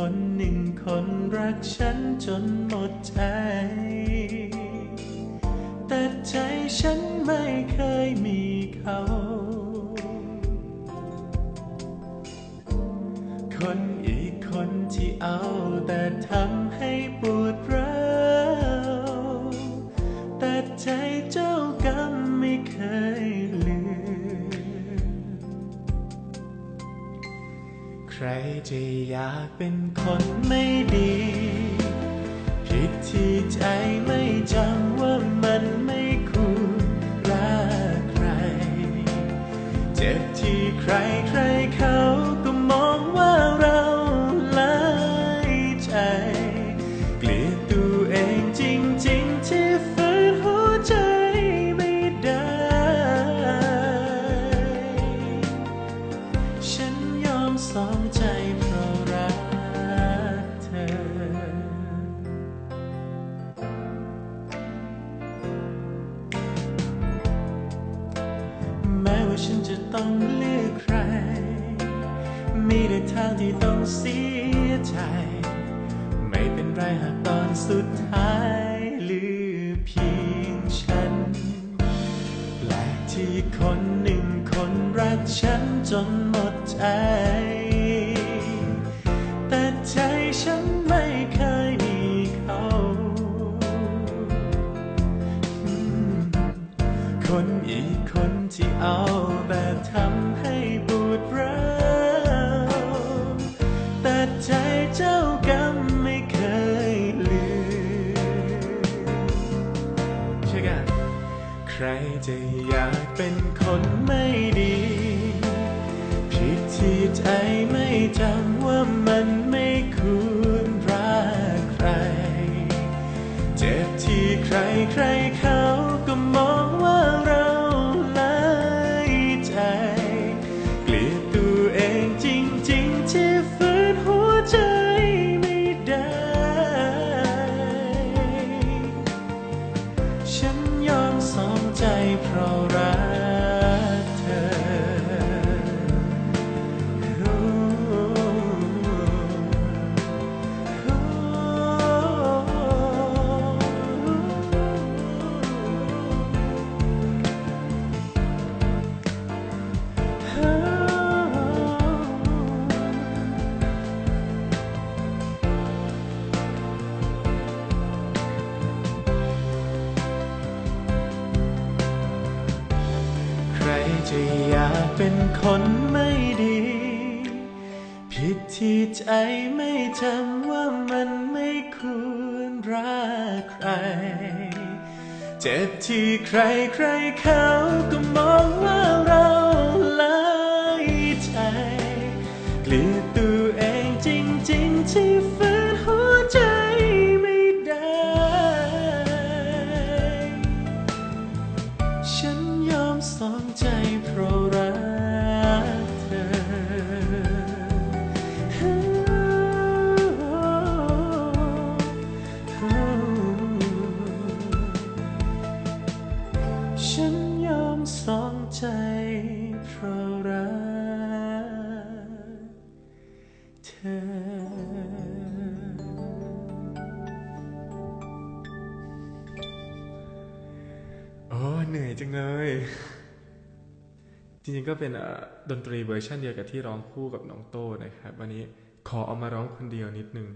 คนหนึ่งคนรักฉันจนหมดใจ แต่ใจฉันไม่เคยมีเขา คนอีกคนที่เอาแต่ทำให้ปวดร้าวแต่ใจเจ้ากรรมไม่เคย ใครจะอยากเป็นคนไม่ดี ผิดที่ใจไม่จำว่ามันไม่ควรรักใคร เจ็บที่ใครใครเขาก็มองว่า สองใจเพราะรักเธอ แม้ว่าฉันจะต้องเลือกใคร มีแต่ทางที่ต้องเสียใจ ไม่เป็นไรหากตอนสุดท้ายเหลือเพียงฉัน แปลกที่คนหนึ่ง คนรักฉันจนหมดใจ แต่ใจฉันไม่เคยมีเขา คนอีกคนที่เอาแต่ทำให้ปวดร้าวแต่ใจเจ้ากรรมไม่เคยลืมใช่กัน ใครจะอยากเป็นคนไม่ดี ผิดที่ใจไม่จำว่ามัน จะอยากเป็นคนไม่ดี ผิดที่ใจไม่จำว่ามันไม่ควรรักใคร เจ็บที่ใครใครเขาก็มองว่าเรา ฉันยอมสองใจเพราะรักเธอโอ้เหนื่อยจังเลย จริงๆก็เป็นอ่อดนตรีเวอร์ชันเดียวกับที่ร้องคู่กับน้องโต้นะครับ วันนี้ขอเอามาร้องคนเดียวนิดนึง